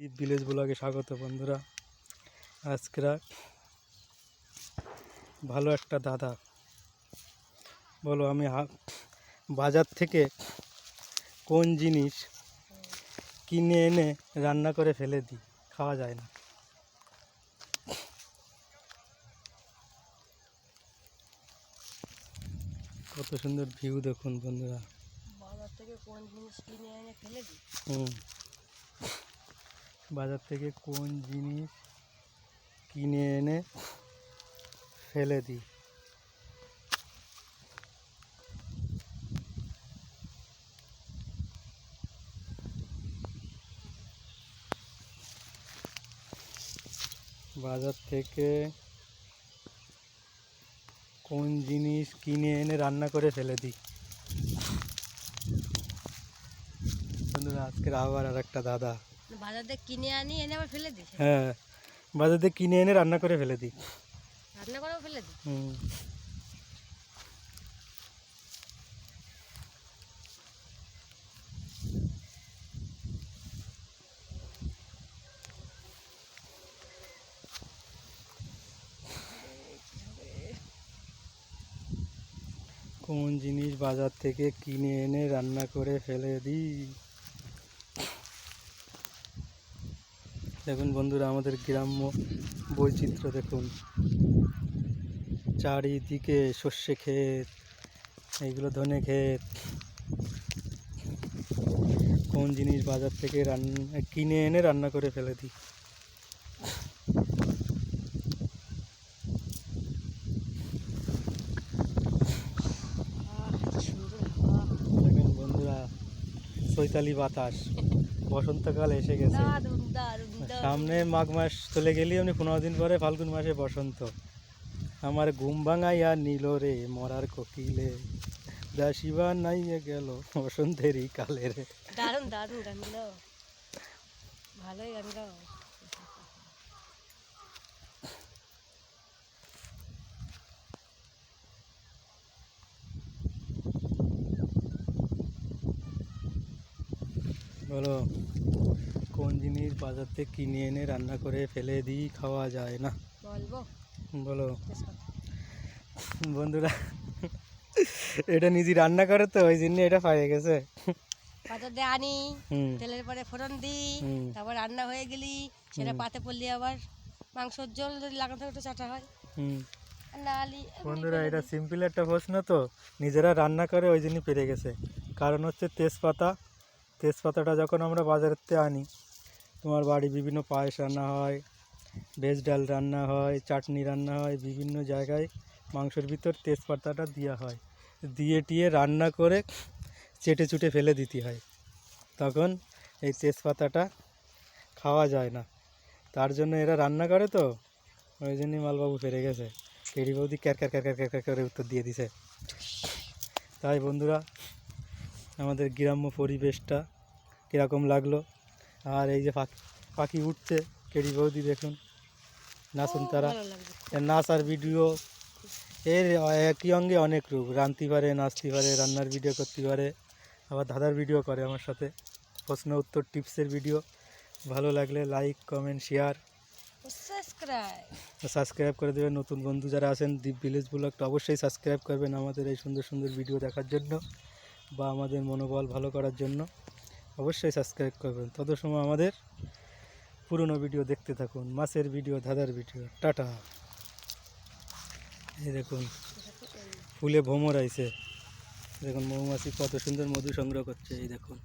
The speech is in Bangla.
ঈদ ভিলেজ ব্লগে স্বাগত বন্ধুরা। আজকেরা ভালো একটা দাদা। বলো আমি বাজার থেকে কোন জিনিস কিনে এনে রান্না করে ফেলে দিই? খাওয়া যায় না। কত সুন্দর ভিউ দেখুন বন্ধুরা। বাজার থেকে কোন জিনিস কিনে এনে ফেলে দিই? হুম। বাজার থেকে কোন জিনিস কিনে এনে ফেলে দিই? বাজার থেকে কোন জিনিস কিনে এনে রান্না করে ফেলে দিই? বন্ধুরা, আজকের আবার আর একটা দাদা বাজার কিনে আনি এনে আবার ফেলে দিই। হ্যাঁ বাজার কিনে এনে রান্না করে ফেলে দিই। রান্না করেও ফেলে দিই। হুম। কোন জিনিস বাজার থেকে কিনে এনে রান্না করে ফেলে দিই? দেখুন বন্ধুরা, আমাদের গ্রাম্য বৈচিত্র্য দেখুন। চারিদিকে সর্ষে ক্ষেত, এইগুলো ধনে ক্ষেত। কোন জিনিস বাজার থেকে রান্না কিনে এনে রান্না করে ফেলে দিই। বন্ধুরা চৈতালি বাতাস। বসন্তকাল এসে গেছে। সামনে মাঘ মাস চলে গেলি আমি পনেরো দিন পরে ফাল্গুন মাসে বসন্ত। আমার ঘুম ভাঙাইয়া নিল রে মরার কোকিলে। যা দাসিবা নাইয়া গেল বসন্তেরই কালে রে। দারুণ দারুণ গান ভালোই গান বলো কোন জিনিস বাজার থেকে কিনে এনে রান্না করে ফেলে দিই খাওয়া যায় না? বলব? বলো। বন্ধুরা এটা নিজে রান্না করে তো ওই জন্য এটা পাইয়ে গেছে। বাজার দিয়ে আনি তেলের পরে ফোড়ন দিই তারপর রান্না হয়ে গেলি সেটা পাতে পড়লি আবার। মাংসর জল যদি লাগাতে একটু চাটা হয়। হুম। না আলি বন্ধুরা এটা সিম্পল একটা প্রশ্ন তো নিজেরা রান্না করে ওই জন্যই পেরে গেছে। কারণ হচ্ছে তেজপাতা তেজপাতাটা যখন আমরা বাজারের থেকে আনি, তোমার বাড়ি বিভিন্ন পায়েস রান্না হয়, ভেজ ডাল রান্না হয়, চাটনি রান্না হয়, বিভিন্ন জায়গায় মাংসের ভিতর তেজপাতাটা দেওয়া হয়। দিয়ে টিয়ে রান্না করে চেটে চুটে ফেলে দিতে হয়। তখন এই তেজপাতাটা খাওয়া যায় না। তার জন্য এরা রান্না করে তো। ওই জন্যই মালবাবু ফেরে গেছে। কেড়ি বৌদি ক্যার ক্যার ক্যার ক্যার ক্যার করে উত্তর দিয়ে দিছে। তাই বন্ধুরা আমাদের গ্রাম্য পরিবেশটা কীরকম লাগল? আর এই যে পাখি পাখি উঠছে কেড়ি বৌদি দেখুন নাচুন তারা। নাচ আর ভিডিও এর একই অঙ্গে অনেক রূপ। রাঁধতে পারে নাচতে পারে রান্নার ভিডিও করতে পারে আবার দাদার ভিডিও করে আমার সাথে। প্রশ্ন উত্তর টিপসের ভিডিও। ভালো লাগলে like comment share. Subscribe. Subscribe করে দেবেন। নতুন বন্ধু যারা আছেন দ্বীপ ভিলেজ ব্লগটা অবশ্যই সাবস্ক্রাইব করবেন আমাদের এই সুন্দর সুন্দর ভিডিও দেখার জন্য। বা আমাদের মনোবল ভালো করার জন্য অবশ্যই সাবস্ক্রাইব করবেন। তত সময় আমাদের পুরনো ভিডিও দেখতে থাকুন। মাছের ভিডিও ধাঁধার ভিডিও টাটা। এই দেখুন, ফুলে ভ্রমর আইছে। দেখুন মৌমাছি কত সুন্দর মধু সংগ্রহ করছে, এই দেখুন।